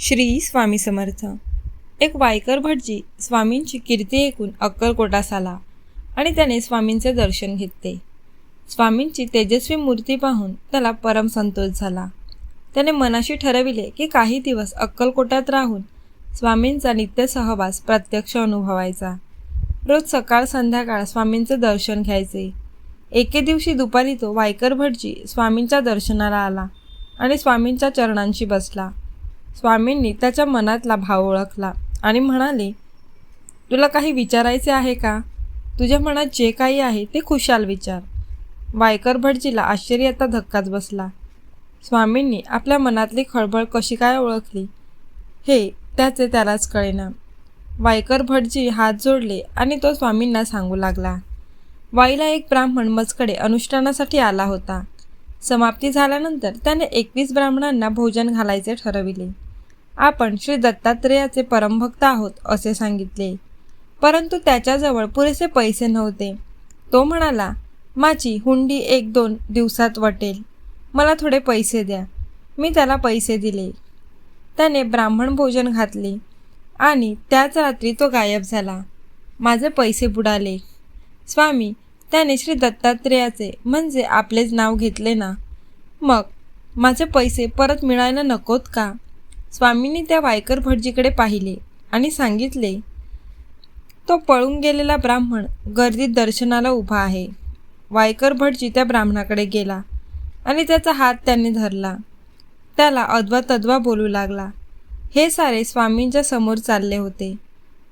श्री स्वामी समर्थ. एक वायकर भटजी स्वामींची कीर्ती ऐकून अक्कलकोटास आला आणि त्याने स्वामींचे दर्शन घेतले. स्वामींची तेजस्वी मूर्ती पाहून त्याला परम संतोष झाला. त्याने मनाशी ठरविले की काही दिवस अक्कलकोटात राहून स्वामींचा नित्य सहवास प्रत्यक्ष अनुभवायचा. रोज सकाळ संध्याकाळ स्वामींचे दर्शन घ्यायचे. एके दिवशी दुपारी तो वायकर भटजी स्वामींच्या दर्शनाला आला आणि स्वामींच्या चरणांशी बसला. स्वामींनी त्याच्या मनातला भाव ओळखला आणि म्हणाले तुला काही विचारायचे आहे का? तुझ्या मनात जे काही आहे ते खुशाल विचार. वायकर भटजीला आश्चर्याचा धक्काच बसला. स्वामींनी आपल्या मनातली खळबळ कशी काय ओळखली? हे त्याचे त्यालाच कळेना. वायकर भटजी हात जोडले आणि तो स्वामींना सांगू लागला. वाईला एक ब्राह्मण मजकडे अनुष्ठानासाठी आला होता. समाप्ती झाल्यानंतर त्याने एकवीस ब्राह्मणांना भोजन घालायचे ठरविले. आपण श्री दत्तात्रेयाचे परमभक्त आहोत असे सांगितले. परंतु त्याच्याजवळ पुरेसे पैसे नव्हते. तो म्हणाला माझी हुंडी एक दोन दिवसात वटेल. मला थोडे पैसे द्या. मी त्याला पैसे दिले. त्याने ब्राह्मण भोजन घातले आणि त्याच रात्री तो गायब झाला. माझे पैसे बुडाले. स्वामी त्याने श्री दत्तात्रेयाचे म्हणजे आपलेच नाव घेतले ना. मग माझे पैसे परत मिळायला नकोत का? स्वामींनी त्या वायकर भटजीकडे पाहिले आणि सांगितले तो पळून गेलेला ब्राह्मण गर्दीत दर्शनाला उभा आहे. वायकर भटजी त्या ब्राह्मणाकडे गेला आणि त्याचा हात त्यांनी धरला. त्याला अद्वा तद्वा बोलू लागला. हे सारे स्वामींच्या समोर चालले होते.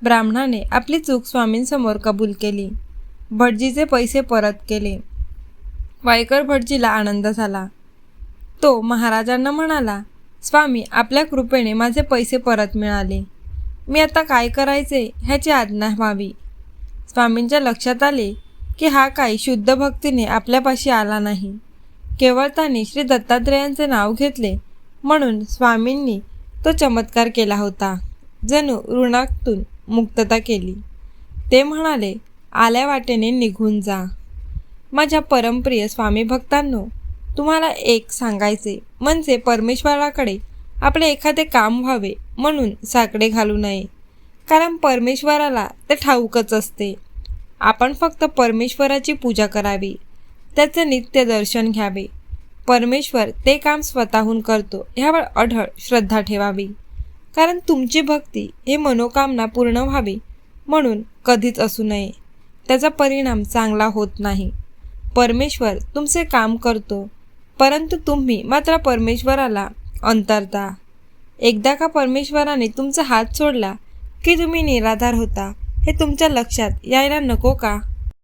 ब्राह्मणाने आपली चूक स्वामींसमोर कबूल केली. भटजीचे पैसे परत केले. वायकर भटजीला आनंद झाला. तो महाराजांना म्हणाला स्वामी आपल्या कृपेने माझे पैसे परत मिळाले. मी आता काय करायचे ह्याची आज्ञा व्हावी. स्वामींच्या लक्षात आले की हा काही शुद्ध भक्तीने आपल्यापाशी आला नाही. केवळ त्याने श्री दत्तात्रेयांचे नाव घेतले म्हणून स्वामींनी तो चमत्कार केला होता जणू ऋणातून मुक्तता केली. ते म्हणाले आल्या वाटेने निघून जा. माझ्या परमप्रिय स्वामी भक्तांनो तुम्हाला एक सांगायचे. म्हणजे परमेश्वराकडे आपले एखादे काम व्हावे म्हणून साकडे घालू नये. कारण परमेश्वराला ते ठाऊकच असते. आपण फक्त परमेश्वराची पूजा करावी. त्याचे नित्य दर्शन घ्यावे. परमेश्वर ते काम स्वतःहून करतो ह्यावर अढळ श्रद्धा ठेवावी. कारण तुमची भक्ती हे मनोकामना पूर्ण व्हावी म्हणून कधीच असू नये. त्याचा परिणाम चांगला होत नाही. परमेश्वर तुमचे काम करतो परंतु तुम्ही मात्र परमेश्वराला अंतरता. एकदा का परमेश्वराने तुमचा हात सोडला की तुम्ही निराधार होता हे तुमच्या लक्षात यायला नको का?